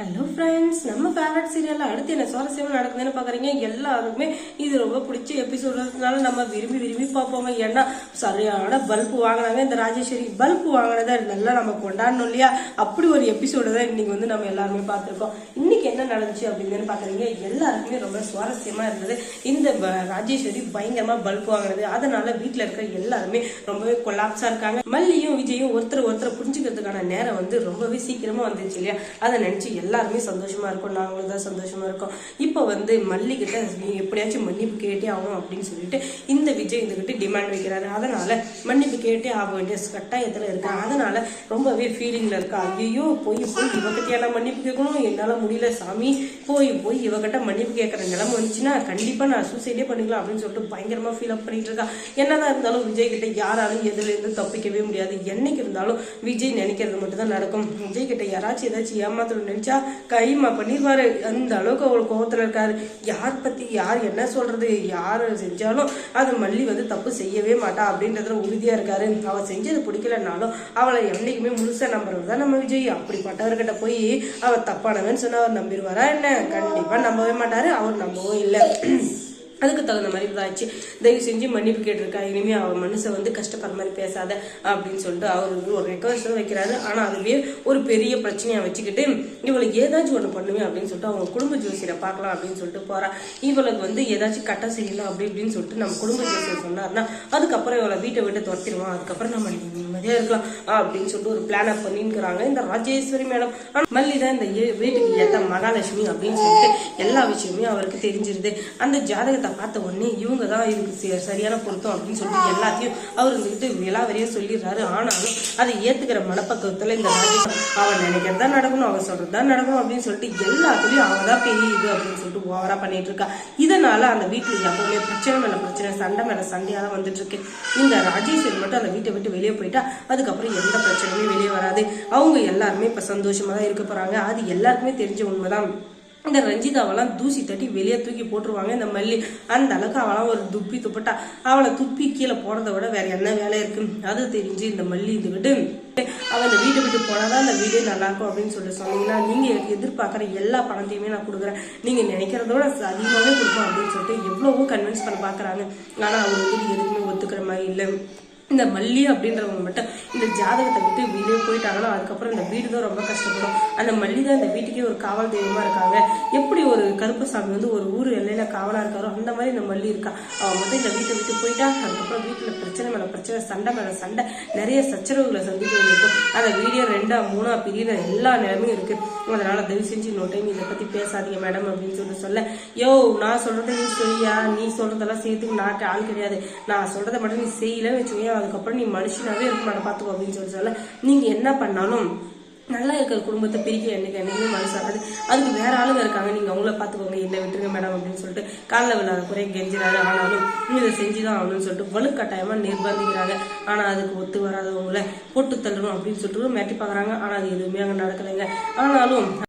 Hello friends நம்ம favourite சீரியலில் அடுத்து என்ன சுவாரஸ்யமாக நடக்குதுன்னு பார்க்குறீங்க எல்லாருக்குமே இது ரொம்ப பிடிச்ச எபிசோடுனால நம்ம விரும்பி விரும்பி பார்ப்போங்க ஏன்னா சரியான பல்ப் வாங்கினாங்க. இந்த ராஜேஸ்வரி பல்ப் வாங்கினதை நல்லா நம்ம கொண்டாடணும் இல்லையா? அப்படி ஒரு எபிசோடு தான் இன்னைக்கு வந்து நம்ம எல்லாருமே பார்த்துருக்கோம். இன்னைக்கு என்ன நடந்துச்சு அப்படின்னு பார்க்குறீங்க எல்லாருக்குமே ரொம்ப சுவாரஸ்யமாக இருந்தது. இந்த ராஜேஸ்வரி பயங்கரமாக பல்ப் வாங்கினது. அதனால வீட்டில் இருக்கிற எல்லாருமே ரொம்பவே கொலாப்ஸாக இருக்காங்க. மல்லியும் விஜயும் ஒருத்தர் ஒருத்தர் புரிஞ்சுக்கிறதுக்கான நேரம் வந்து ரொம்பவே சீக்கிரமாக வந்துச்சு இல்லையா? அதை நினச்சி எல்லாருமே சந்தோஷமா இருக்கும் நாங்களும் தான் சந்தோஷமா இருக்கோம். இப்போ வந்து மல்லிகிட்ட நீ எப்படியாச்சும் மன்னிப்பு கேட்டே ஆகும் அப்படின்னு சொல்லிட்டு இந்த விஜய் இதுகிட்ட டிமாண்ட் வைக்கிறாரு. அதனால மன்னிப்பு கேட்டே ஆக வேண்டிய கட்டாயத்துல இருக்கா. அதனால ரொம்பவே ஃபீலிங்ல இருக்கா. ஐயோ போய் போய் இவகிட்ட எல்லாம் மன்னிப்பு கேட்கணும். என்னால முடியல சாமி. போய் போய் இவகிட்ட மன்னிப்பு கேட்கற நிலைமை வந்துச்சுன்னா கண்டிப்பா நான் சூசைடே பண்ணிக்கலாம் அப்படின்னு சொல்லிட்டு பயங்கரமா ஃபீல் அப் பண்ணிட்டு இருக்கா. என்னதான் இருந்தாலும் விஜய் கிட்ட யாராலும் எதுல இருந்து தப்பிக்கவே முடியாது. என்னைக்கு இருந்தாலும் விஜய் நினைக்கிறது மட்டும் தான் நடக்கும். விஜய் கிட்ட யாராச்சும் ஏதாச்சும் ஏமாத்தணும்னு நினைச்சா கைமா பண்ணிடுவாரு அந்த அளவுக்கு அவள் கோபத்தில் இருக்காரு. யார் பற்றி யார் என்ன சொல்கிறது யார் செஞ்சாலும் அது மல்லி வந்து தப்பு செய்யவே மாட்டா அப்படின்றதுல உறுதியாக இருக்காரு. அவள் செஞ்சது பிடிக்கலனாலும் அவளை என்றைக்குமே முழுசாக நம்புறது தான் நம்ம விஜய். அப்படிப்பட்டவர்கிட்ட போய் அவள் தப்பானவன்னு சொன்னால் அவர் நம்பிடுவாரா என்ன? கண்டிப்பாக நம்பவே மாட்டார். அவர் நம்பவும் இல்லை. அதுக்கு தகுந்த மாதிரி இதாச்சு. தயவு செஞ்சு மன்னிப்பு கேட்டிருக்கா. இனிமே அவன் மனசை வந்து கஷ்டப்படுற மாதிரி பேசாத அப்படின்னு சொல்லிட்டு அவர் வந்து ஒரு ரெக்வஸ்ட் வைக்கிறாரு. ஆனா அதுவே ஒரு பெரிய பிரச்சனையா வச்சுக்கிட்டு இவளுக்கு ஏதாச்சும் ஒன்று பண்ணுவேன் அப்படின்னு சொல்லிட்டு அவங்க குடும்ப ஜோசியரை பார்க்கலாம் அப்படின்னு சொல்லிட்டு போறா. இவளுக்கு வந்து ஏதாச்சும் கட்ட செய்யலாம் அப்படி இப்படின்னு சொல்லிட்டு நம்ம குடும்ப ஜோசியர் சொன்னார்னா அதுக்கப்புறம் இவளை வீட்டை விட்டு துரத்திடுவோம் அதுக்கப்புறம் நம்ம நிம்மதியா இருக்கலாம் அப்படின்னு சொல்லிட்டு ஒரு பிளான் அப் பண்ணிருக்கிறாங்க இந்த ராஜேஸ்வரி மேடம். மல்லிதான் மல்லி தான் இந்த ஏ- வீட்டுக்கு ஏத்த மகாலட்சுமி அப்படின்னு சொல்லிட்டு எல்லா விஷயமும் அவருக்கு தெரிஞ்சிருது. அந்த ஜாதகத்தை பார்த்த உடனே இவங்க தான் இதுக்கு சரியான பொருத்தம் அப்படின்னு சொல்லிட்டு எல்லாத்தையும் அவர் வந்துட்டு விலாவரியா சொல்லிடுறாரு. ஆனாலும் அதை ஏத்துக்கிற மனப்பக்குவத்தில் இந்த ராஜேஷ் அவன் நினைக்கிறதா நடக்கணும் அவன் தான் நடக்கணும் அப்படின்னு சொல்லிட்டு எல்லாத்துலயும் அவன் தான் பெரிய இது அப்படின்னு சொல்லிட்டு ஓவரா பண்ணிட்டு இருக்கா. இதனால அந்த வீட்டுல எப்பவுமே பிரச்சனை மேல பிரச்சனை சண்டை மேல சண்டையா தான் வந்துட்டு இருக்கு. இந்த ராஜேஸ்வரி மட்டும் அந்த வீட்டை விட்டு வெளியே போயிட்டா அதுக்கப்புறம் எந்த பிரச்சனையுமே வெளியே வராது. அவங்க எல்லாருமே இப்ப சந்தோஷமா தான் இருக்க போறாங்க. அது எல்லாருக்குமே தெரிஞ்ச உண்மைதான். இந்த ரஞ்சிதாவெல்லாம் தூசி தட்டி வெளியே தூக்கி போட்டுருவாங்க. இந்த மல்லி அந்த அளவுக்கு அவளாம் ஒரு துப்பி துப்பட்டா அவளை துப்பி கீழே போடுறத விட வேற என்ன வேலை இருக்கு? அது தெரிஞ்சு இந்த மல்லி இதுகிட்டு அவன் இந்த வீட்டை விட்டு போனாதான் அந்த வீடே நல்லா இருக்கும் அப்படின்னு சொல்லிட்டு சொன்னீங்கன்னா நீங்க எனக்கு எதிர்பார்க்குற எல்லா பணத்தையுமே நான் கொடுக்குறேன். நீங்க நினைக்கிறதோட அதிகமாகவே கொடுப்போம் அப்படின்னு சொல்லிட்டு எவ்வளவோ கன்வின்ஸ் பண்ண பாக்குறாங்க. ஆனா அவர் வந்து எதுக்குமே ஒத்துக்கிற மாதிரி இல்லை. இந்த மல்லி அப்படின்றவங்க மட்டும் இந்த ஜாதகத்தை விட்டு வெளியே போயிட்டாங்கன்னா அதுக்கப்புறம் இந்த வீடு தான் ரொம்ப கஷ்டப்படும். அந்த மல்லி தான் இந்த வீட்டுக்கே ஒரு காவல் தெய்வமா இருக்காங்க. எப்படி ஒரு கருப்பசாமி வந்து ஒரு ஊர் எல்லையில காவலா இருக்காரோ அந்த மாதிரி இந்த மல்லி இருக்கா? அவன் மட்டும் இந்த வீட்டை விட்டு போயிட்டா அதுக்கப்புறம் வீட்டுல பிரச்சனை மேல பிரச்சனை சண்டை மேல சண்டை நிறைய சச்சரவுகளை சந்திக்க வேண்டியிருக்கும். அந்த வீடியோ ரெண்டா மூணா பிரியிற எல்லா நிலமையும் இருக்கு. அதனால தயவு செஞ்சு இன்னொரு டைம் இதை பத்தி பேசாதீங்க மேடம் அப்படின்னு சொல்லிட்டு சொல்ல. யோ நான் சொல்றதை நீ சொல்லியா நீ சொல்றதெல்லாம் செய்யறதுக்கு நான் ஆள் கிடையாது. நான் சொல்றதை மட்டும் நீ செய்யலன்னு வச்சுக்கோங்க அதுக்கப்புறம் நீ மனுஷனாவே இருக்க மாட்டேன் பார்த்துக்கோ அப்படின்னு சொல்லி சொல்ல நீங்கள் என்ன பண்ணாலும் நல்லா இருக்கிற குடும்பத்தை பிரிக்க எனக்கு என்னைக்குமே மனசு அதுக்கு வேற ஆளுங்க இருக்காங்க நீங்கள் அவங்கள பார்த்துக்கோங்க என்ன விட்டுருங்க மேடம் அப்படின்னு சொல்லிட்டு காலில் விழாத குறை கெஞ்சினாரு ஆனாலும் இதை செஞ்சுதான் ஆகணும்னு சொல்லிட்டு வலுக்கட்டாயமாக நிர்பந்திக்கிறாங்க. ஆனால் அதுக்கு ஒத்து வராதவங்கள போட்டு தள்ளணும் அப்படின்னு சொல்லிட்டு மிரட்டி பார்க்குறாங்க ஆனால் அது எதுவுமே அங்கே நடக்கலைங்க. ஆனாலும்